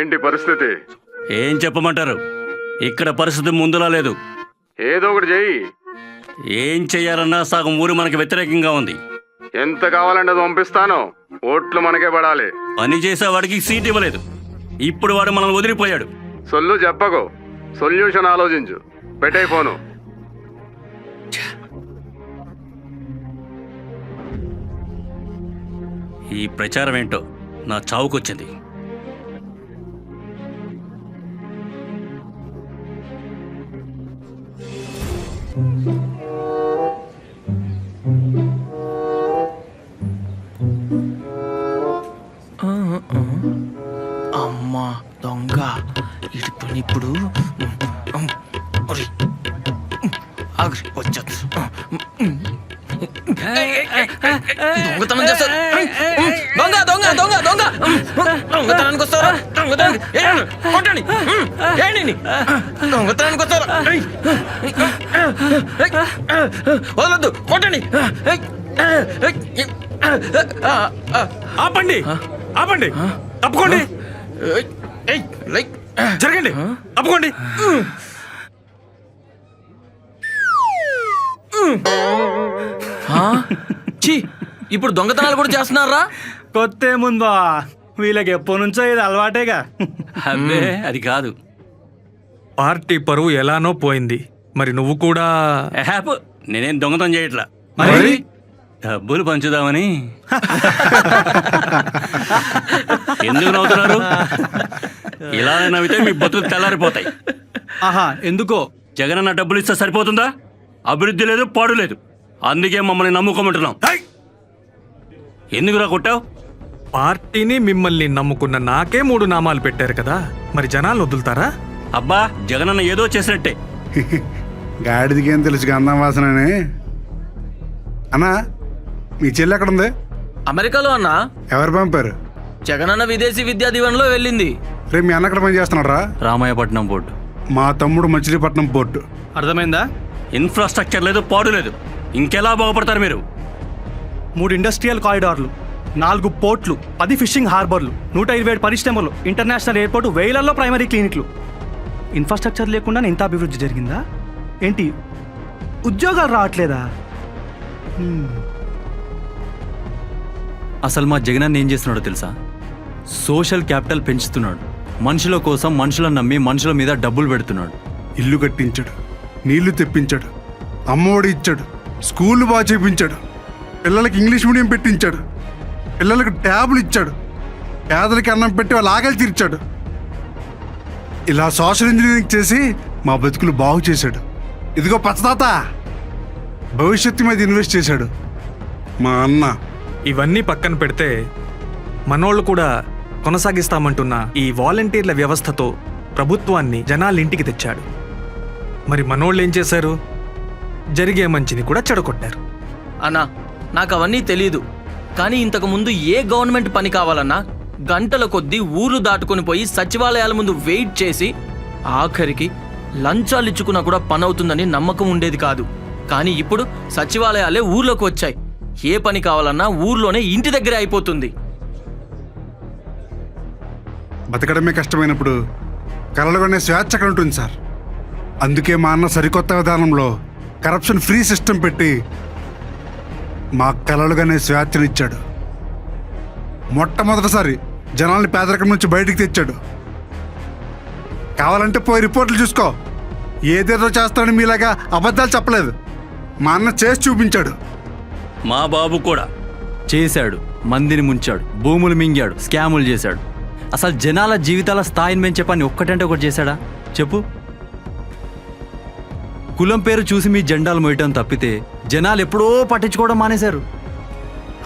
ఏంటి పరిస్థితి? ఏం చెప్పమంటారు? ఇక్కడ పరిస్థితి ముందులా లేదు. ఏదో ఒకటి చెయ్యి. ఏం చెయ్యాలన్నా సగం ఊరు మనకి వ్యతిరేకంగా ఉంది. ఎంత కావాలంటే అది పంపిస్తాను. ఓట్లు మనకే పడాలి. పని చేసేవాడికి సీట్ ఇవ్వలేదు. ఇప్పుడు వాడు మనల్ని వదిలిపోయాడు. సొల్లు చెప్పకు. సొల్యూషన్ ఆలోచించు. పెట్టే ఫోను. ఈ ప్రచారం ఏంటో నా చావుకొచ్చింది. అమ్మా దొంగ. ఇటు పని ఇప్పుడు. వచ్చేది. దొంగతనం చేస్తారు దొంగ దొంగ దొంగ దొంగ. దొంగతనానికి వస్తారా దొంగతనానికి. కొట్టండి. ఏంటి దొంగతనానికి వస్తారా ఏయ్. వదలొద్దు. కొట్టండి. ఆపండి. ఆపండి. తప్పుకోండి. ఏయ్. ఏయ్. లైక్. జరగండి. తప్పుకోండి? ఛీ ఇప్పుడు దొంగతనాలు కూడా చేస్తున్నారా? కొత్త ఏముందా వీళ్ళకి ఎప్పటి నుంచో ఇది అలవాటేగా. అబ్బే అది కాదు. పార్టీ పరువు ఎలానో పోయింది. మరి నువ్వు కూడా హ్యాప్ నేనేం దొంగతనం చేయట్లా. మరి? డబ్బులు పంచుదామని. ఎందుకు నవ్వుతున్నారు? ఇలా నవ్వితే మీ బతులు తెల్లారిపోతాయి. ఆహా ఎందుకో? జగనన్న డబ్బులు ఇస్తే సరిపోతుందా? అభివృద్ధి లేదు పాడు లేదు. అందుకే మమ్మల్ని నమ్ముకోమంటున్నాం! ఎందుకురా కొట్టావు? పార్టీని మిమ్మల్ని నమ్ముకున్న నాకే మూడు నామాలు పెట్టారు కదా. మరి జనాలు వదులుతారా? అబ్బా జగనన్న ఏదో చేసినట్టే. గాడిదికేం తెలుసు గంధం వాసనని? అన్నా మీ చెల్లి ఎక్కడ ఉంది అమెరికాలో అన్న. ఎవరు పంపారు? జగనన్న విదేశీ విద్యా దీవెనలో వెళ్ళింది. రేపు మీ అన్న ఎక్కడ పని చేస్తున్నారా రామాయపట్నం బోర్డు. మా తమ్ముడు మచిలీపట్నం పోర్టు అర్థమైందా? ఇన్ఫ్రాస్ట్రక్చర్ లేదు పాడు లేదు. ఇంకెలా బాగుపడతారు మీరు? మూడు ఇండస్ట్రియల్ కారిడార్లు. నాలుగు పోర్ట్లు పది ఫిషింగ్ హార్బర్లు నూట ఇరవై ఏడు పరిశ్రమలు ఇంటర్నేషనల్ ఎయిర్పోర్ట్ వేలల్లో ప్రైమరీ క్లినిక్లు. ఇన్ఫ్రాస్ట్రక్చర్ లేకుండా ఇంత అభివృద్ధి జరిగిందా? ఏంటి? ఉద్యోగాలు రావట్లేదా. అసలు మా జగనన్న ఏం చేస్తున్నాడో తెలుసా? సోషల్ క్యాపిటల్ పెంచుతున్నాడు. మనుషుల కోసం మనుషులను నమ్మి మనుషుల మీద డబ్బులు పెడుతున్నాడు. ఇల్లు కట్టించాడు నీళ్ళు తెప్పించాడు అమ్మఒడి ఇచ్చాడు స్కూల్ బాగా చేపించాడు పిల్లలకి ఇంగ్లీష్ మీడియం పెట్టించాడు. పిల్లలకు ట్యాబులు ఇచ్చాడు. పేదలకి అన్నం పెట్టి వాళ్ళ ఆకలి తీర్చాడు. ఇలా సోషల్ ఇంజనీరింగ్ చేసి మా బతుకులు బాగు చేశాడు. ఇదిగో పచ్చదాత భవిష్యత్తు మీద ఇన్వెస్ట్ చేశాడు. మా అన్న. ఇవన్నీ పక్కన పెడితే మనోళ్ళు కూడా కొనసాగిస్తామంటున్న ఈ వాలంటీర్ల వ్యవస్థతో ప్రభుత్వాన్ని జనాల ఇంటికి తెచ్చాడు. మరి మనోళ్ళు ఏం చేశారు? జరిగే మంచిని కూడా చెడగొట్టారు. అన్నా నాకు అవన్నీ తెలియదు కానీ ఇంతకు ముందు ఏ గవర్నమెంట్ పని కావాలన్నా గంటల కొద్దీ ఊర్లు దాటుకొని పోయి సచివాలయాల ముందు వెయిట్ చేసి ఆఖరికి లంచాలు ఇచ్చుకున్నా కూడా పని అవుతుందని నమ్మకం ఉండేది కాదు. కానీ ఇప్పుడు సచివాలయాలే ఊర్లోకి వచ్చాయి. ఏ పని కావాలన్నా ఊర్లోనే ఇంటి దగ్గరే అయిపోతుంది. బతకడమే కష్టమైనప్పుడు కలలుగానే స్వేచ్ఛ అక్కడ ఉంటుంది సార్. అందుకే మా అన్న సరికొత్త విధానంలో కరప్షన్ ఫ్రీ సిస్టమ్ పెట్టి మా కలలుగానే స్వేచ్ఛనిచ్చాడు. మొట్టమొదటిసారి జనాల్ని పేదరికం నుంచి బయటికి తెచ్చాడు. కావాలంటే పోయి రిపోర్ట్లు చూసుకో. ఏదేదో చేస్తాడని మీలాగా అబద్ధాలు చెప్పలేదు. మా అన్న చేసి చూపించాడు. మా బాబు కూడా చేశాడు మందిని ముంచాడు భూములు మింగాడు స్కాములు చేశాడు. అసలు జనాల జీవితాల స్థాయిని పెంచే పని ఒక్కటంటే ఒకటి చేశాడా? చెప్పు. కులం పేరు చూసి మీ జెండాలు మోయటం తప్పితే జనాలు ఎప్పుడో పట్టించుకోవడం మానేశారు.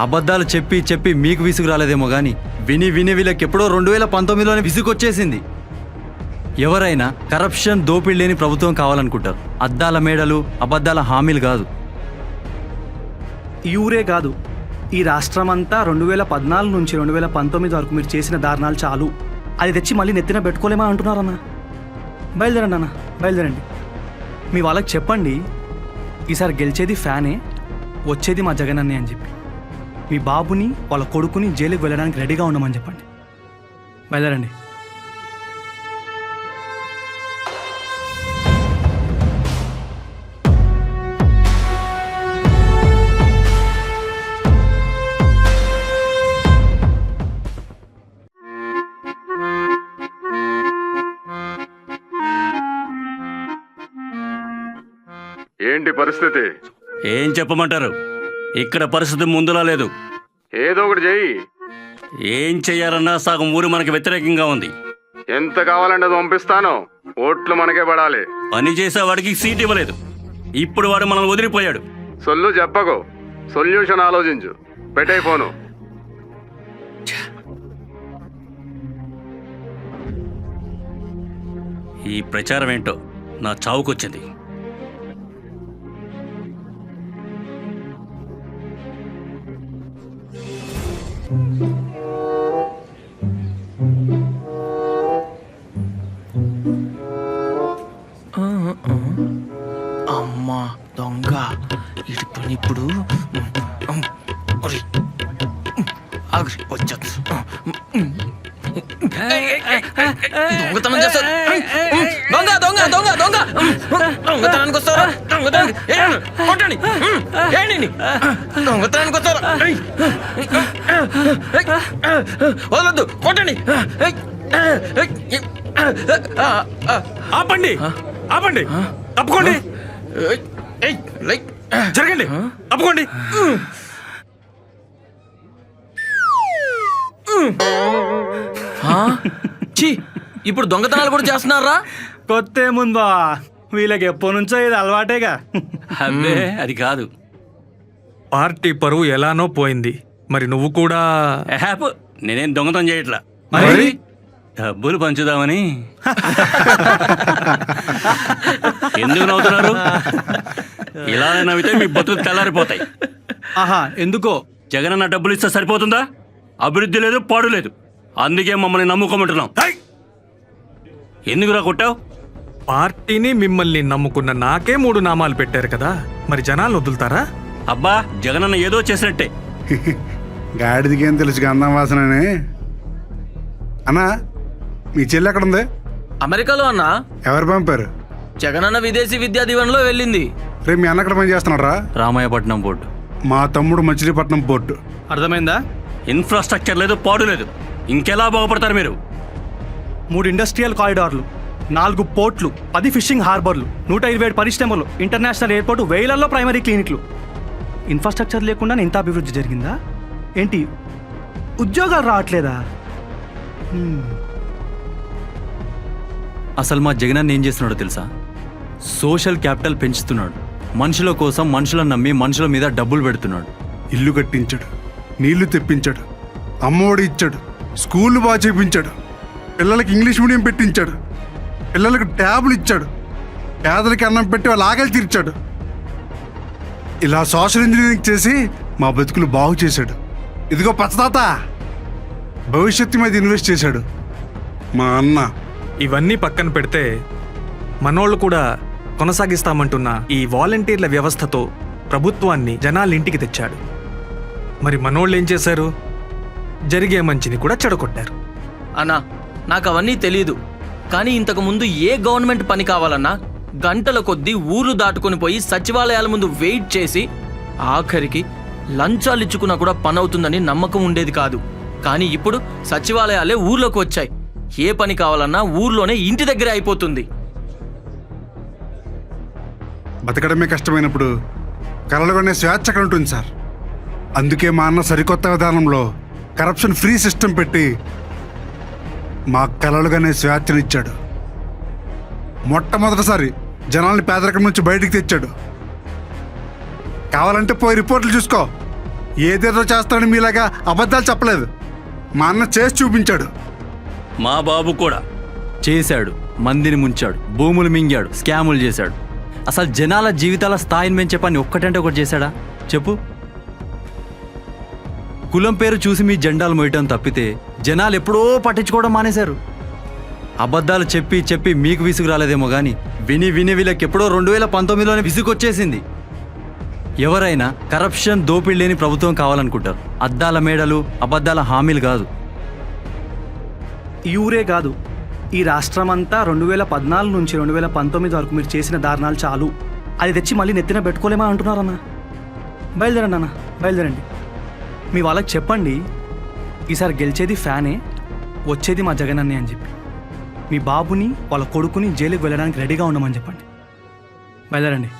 అబద్ధాలు చెప్పి చెప్పి మీకు విసుగు రాలేదేమో కానీ విని విని వీళ్ళకి ఎప్పుడో రెండు వేల పంతొమ్మిదిలోనే విసుగొచ్చేసింది. ఎవరైనా కరప్షన్ దోపిడి లేని ప్రభుత్వం కావాలనుకుంటారు. అద్దాల మేడలు అబద్ధాల హామీలు కాదు. ఈ ఊరే కాదు. ఈ రాష్ట్రం అంతా రెండు వేల పద్నాలుగు నుంచి రెండు వేల పంతొమ్మిది వరకు మీరు చేసిన దారుణాలు చాలు. అది తెచ్చి మళ్ళీ నెత్తిన పెట్టుకోలేమా అంటున్నారన్న. బయలుదేరండి అన్న. బయలుదేరండి. మీ వాళ్ళకి చెప్పండి. ఈసారి గెలిచేది ఫ్యానే వచ్చేది మా జగనన్నే అని చెప్పి. మీ బాబుని వాళ్ళ కొడుకుని జైలుకి వెళ్ళడానికి రెడీగా ఉండమని చెప్పండి. బయలుదేరండి. ఏంటి పరిస్థితి? ఏం చెప్పమంటారు? ఇక్కడ పరిస్థితి ముందులా లేదు. ఏదో ఒకటి చెయ్యి. ఏం చెయ్యాలన్నా సగం ఊరు మనకి వ్యతిరేకంగా ఉంది. ఎంత కావాలంటే అది పంపిస్తాను. ఓట్లు మనకే పడాలి. పని చేసేవాడికి సీట్ ఇవ్వలేదు. ఇప్పుడు వాడు మనల్ని వదిలిపోయాడు. సొల్లు చెప్పకు. సొల్యూషన్ ఆలోచించు. పెట్టే ఫోను. ఈ ప్రచారం ఏంటో నా చావుకొచ్చింది. అమ్మా దొంగ. ఇటు పని ఇప్పుడు. వచ్చేది. దొంగతనం చేస్తారు దొంగ దొంగ దొంగ దొంగ! దొంగతనానికి వస్తారా? దొంగతనానికి కొట్టండి! ఏంటి దొంగతనానికి వస్తారా. వదలొద్దు! కొట్టండి. ఆపండి! ఆపండి! తప్పుకోండి. జరగండి! తప్పుకోండి! ఇప్పుడు దొంగతనాలు కూడా చేస్తున్నారా? కొత్త ఏముందా వీళ్ళకి ఎప్పటి నుంచో ఇది అలవాటేగా. అబ్బే అది కాదు. పార్టీ పరువు ఎలానో పోయింది. మరి నువ్వు కూడా హ్యాప్ నేనేం దొంగతనం చేయట్లా? మరి? డబ్బులు పంచుదామని. ఎందుకు నవ్వుతున్నారు? ఇలా నవ్వితే మీ బతులు తెల్లారిపోతాయి. ఆహా ఎందుకో? జగనన్న డబ్బులు ఇస్తే సరిపోతుందా? అభివృద్ధి లేదు పాడు లేదు. అందుకే మమ్మల్ని నమ్ముకోమంటున్నాం! ఎందుకురా కొట్టావు? పార్టీని మిమ్మల్ని నమ్ముకున్న నాకే మూడు నామాలు పెట్టారు కదా. మరి జనాలు వదులుతారా? అబ్బా జగనన్న ఏదో చేసినట్టే. గాడిదికేం తెలుసు గంధం వాసనని? అన్నా మీ చెల్లి ఎక్కడ ఉంది అమెరికాలో అన్న. ఎవరు పంపారు? జగనన్న విదేశీ విద్యా దీవెనలో వెళ్ళింది. రేపు మీ అన్న ఎక్కడ పని చేస్తున్నారా రామాయపట్నం బోర్డు. మా తమ్ముడు మచిలీపట్నం పోర్టు అర్థమైందా? ఇన్ఫ్రాస్ట్రక్చర్ లేదు పాడు లేదు. ఇంకెలా బాగుపడతారు మీరు? మూడు ఇండస్ట్రియల్ కారిడార్లు. నాలుగు పోర్ట్లు పది ఫిషింగ్ హార్బర్లు నూట ఇరవై ఏడు పరిశ్రమలు ఇంటర్నేషనల్ ఎయిర్పోర్ట్ వేలల్లో ప్రైమరీ క్లినిక్లు. ఇన్ఫ్రాస్ట్రక్చర్ లేకుండా ఇంత అభివృద్ధి జరిగిందా? ఏంటి ఉద్యోగాలు రావట్లేదా. అసలు మా జగనన్న ఏం చేస్తున్నాడో తెలుసా? సోషల్ క్యాపిటల్ పెంచుతున్నాడు. మనుషుల కోసం మనుషులను నమ్మి మనుషుల మీద డబ్బులు పెడుతున్నాడు. ఇల్లు కట్టించాడు నీళ్ళు తెప్పించాడు అమ్మఒడి ఇచ్చాడు స్కూల్ బాగా చేపించాడు పిల్లలకి ఇంగ్లీష్ మీడియం పెట్టించాడు. పిల్లలకు ట్యాబులు ఇచ్చాడు. పేదలకి అన్నం పెట్టి వాళ్ళ ఆకలి తీర్చాడు. ఇలా సోషల్ ఇంజనీరింగ్ చేసి మా బతుకులు బాగు చేశాడు. ఇదిగో పచ్చదాత భవిష్యత్తు మీద ఇన్వెస్ట్ చేశాడు. మా అన్న. ఇవన్నీ పక్కన పెడితే మనోళ్ళు కూడా కొనసాగిస్తామంటున్న ఈ వాలంటీర్ల వ్యవస్థతో ప్రభుత్వాన్ని జనాల ఇంటికి తెచ్చాడు. మరి మనోళ్ళు ఏం చేశారు? జరిగే మంచిని కూడా చెడగొట్టారు. అన్నా నాకు అవన్నీ తెలియదు కానీ ఇంతకు ముందు ఏ గవర్నమెంట్ పని కావాలన్నా గంటల కొద్దీ ఊర్లు దాటుకొని పోయి సచివాలయాల ముందు వెయిట్ చేసి ఆఖరికి లంచాలు ఇచ్చుకున్నా కూడా పని అవుతుందని నమ్మకం ఉండేది కాదు. కానీ ఇప్పుడు సచివాలయాలే ఊర్లోకి వచ్చాయి. ఏ పని కావాలన్నా ఊర్లోనే ఇంటి దగ్గరే అయిపోతుంది. బతకడమే కష్టమైనప్పుడు కలలుగొనే స్వేచ్ఛ అక్కడ ఉంటుంది సార్. అందుకే మా అన్న సరికొత్త విధానంలో కరప్షన్ ఫ్రీ సిస్టమ్ పెట్టి మా కలలుగానే స్వేచ్ఛనిచ్చాడు. మొట్టమొదటిసారి జనాల్ని పేదరికం నుంచి బయటికి తెచ్చాడు. కావాలంటే పోయి రిపోర్ట్లు చూసుకో. ఏదేదో చేస్తాడని మీలాగా అబద్ధాలు చెప్పలేదు. మా అన్న చేసి చూపించాడు. మా బాబు కూడా చేశాడు మందిని ముంచాడు భూములు మింగాడు స్కాములు చేశాడు. అసలు జనాల జీవితాల స్థాయిని పెంచే పని ఒక్కటంటే ఒకటి చేశాడా? చెప్పు. కులం పేరు చూసి మీ జెండాలు మోయటం తప్పితే జనాలు ఎప్పుడో పట్టించుకోవడం మానేశారు. అబద్ధాలు చెప్పి చెప్పి మీకు విసుగు రాలేదేమో కానీ విని విని వీళ్ళకి ఎప్పుడో రెండు వేల పంతొమ్మిదిలోనే విసుగొచ్చేసింది. ఎవరైనా కరప్షన్ దోపిడి లేని ప్రభుత్వం కావాలనుకుంటారు. అద్దాల మేడలు అబద్ధాల హామీలు కాదు. ఈ ఊరే కాదు. ఈ రాష్ట్రం అంతా రెండు వేల పద్నాలుగు నుంచి రెండు వేల పంతొమ్మిది వరకు మీరు చేసిన దారుణాలు చాలు. అది తెచ్చి మళ్ళీ నెత్తిన పెట్టుకోలేమా అంటున్నారన్నా? బయలుదేరండి అన్న బయలుదేరండి. మీ వాళ్ళకి చెప్పండి ఈసారి గెలిచేది ఫ్యానే వచ్చేది మా జగనన్నే అని చెప్పి. మీ బాబుని వాళ్ళ కొడుకుని జైలుకి వెళ్ళడానికి రెడీగా ఉండమని చెప్పండి. బయలుదేరండి.